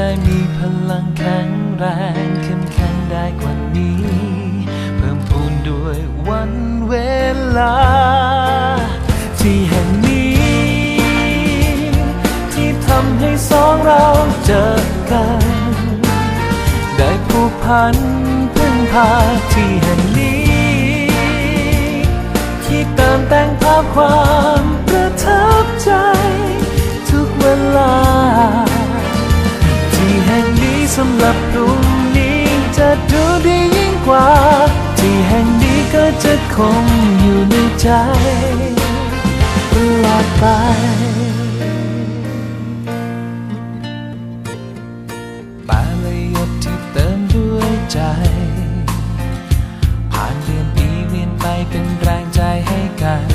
ได้มีพลังแข็งแรงเข้มแข็งได้กว่านี้ เพิ่มพูนด้วยวันเวลา ที่แห่งนี้ ที่ทำให้สองเราเจอกัน ได้ผูกพันพึ่งพาที่แห่งนี้ ที่เติมแต่งภาพความ คงอยู่ในใจตลอดไปแต่ละหยดที่เติมด้วยใจ ผ่านเดือนปีเวียนไปเป็นแรงใจให้กัน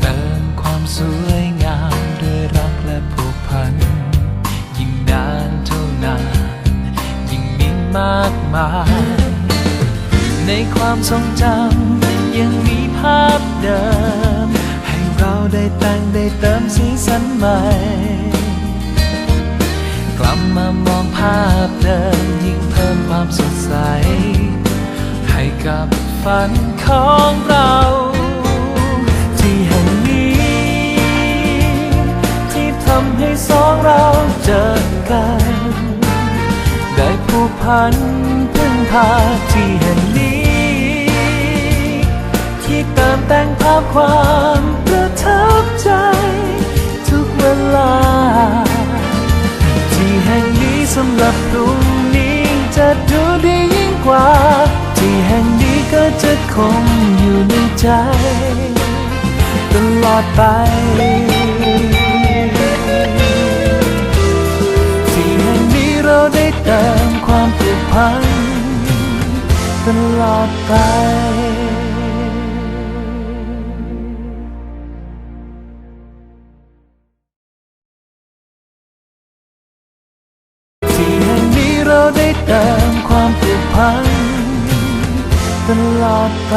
เติมความสวยงามด้วยรักและผูกพัน ยิ่งนานเท่านาน ยิ่งมีมากมาย ในความทรงจำยังมีภาพเดิม ให้เราได้แต่งได้เติมสีสันใหม่ กลับมามองภาพเดิมยิ่งเพิ่มความสดใส ให้กับฝันของเราที่แห่งนี้ ที่ทำให้สองเราเจอกันได้ผูกพันพึ่งพาที่แห่งนี้ ที่เติมแต่งภาพความประทับใจ ทุกเวลา ที่แห่งนี้สำหรับตรงนี้จะดูดียิ่งกว่า ที่แห่งนี้ก็จะคงอยู่ในใจ ตลอดไปที่แห่งนี้เราได้เติมความผูกพันตลอดไป เราได้เติมความผูกพันตลอดไป